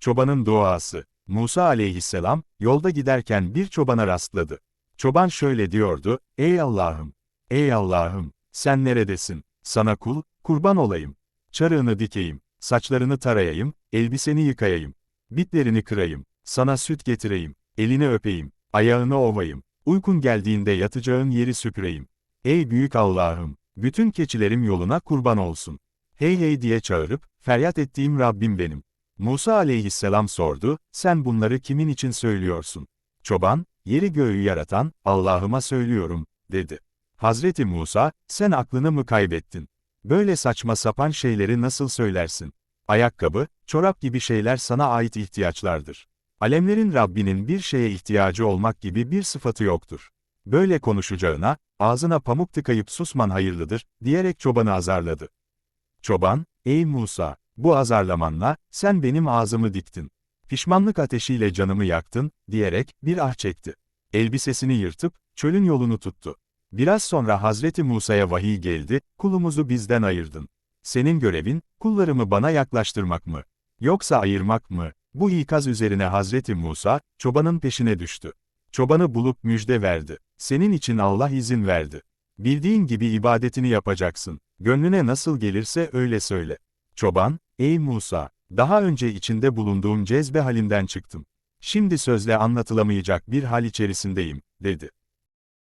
Çobanın duası. Musa aleyhisselam, yolda giderken bir çobana rastladı. Çoban şöyle diyordu, Ey Allah'ım! Ey Allah'ım! Sen neredesin? Sana kul, kurban olayım. Çarığını dikeyim, saçlarını tarayayım, elbiseni yıkayayım. Bitlerini kırayım, sana süt getireyim, elini öpeyim, ayağını ovayım. Uykun geldiğinde yatacağın yeri süpüreyim. Ey büyük Allah'ım! Bütün keçilerim yoluna kurban olsun. Hey hey diye çağırıp, feryat ettiğim Rabbim benim. Musa aleyhisselam sordu, sen bunları kimin için söylüyorsun? Çoban, yeri göğü yaratan, Allah'ıma söylüyorum, dedi. Hazreti Musa, sen aklını mı kaybettin? Böyle saçma sapan şeyleri nasıl söylersin? Ayakkabı, çorap gibi şeyler sana ait ihtiyaçlardır. Alemlerin Rabbinin bir şeye ihtiyacı olmak gibi bir sıfatı yoktur. Böyle konuşacağına, ağzına pamuk tıkayıp susman hayırlıdır, diyerek çobanı azarladı. Çoban, ey Musa, bu azarlamanla, sen benim ağzımı diktin. Pişmanlık ateşiyle canımı yaktın, diyerek, bir ah çekti. Elbisesini yırtıp, çölün yolunu tuttu. Biraz sonra Hazreti Musa'ya vahiy geldi, kulumuzu bizden ayırdın. Senin görevin, kullarımı bana yaklaştırmak mı? Yoksa ayırmak mı? Bu ikaz üzerine Hazreti Musa, çobanın peşine düştü. Çobanı bulup müjde verdi. Senin için Allah izin verdi. Bildiğin gibi ibadetini yapacaksın. Gönlüne nasıl gelirse öyle söyle. Çoban, ey Musa, daha önce içinde bulunduğum cezbe halinden çıktım. Şimdi sözle anlatılamayacak bir hal içerisindeyim, dedi.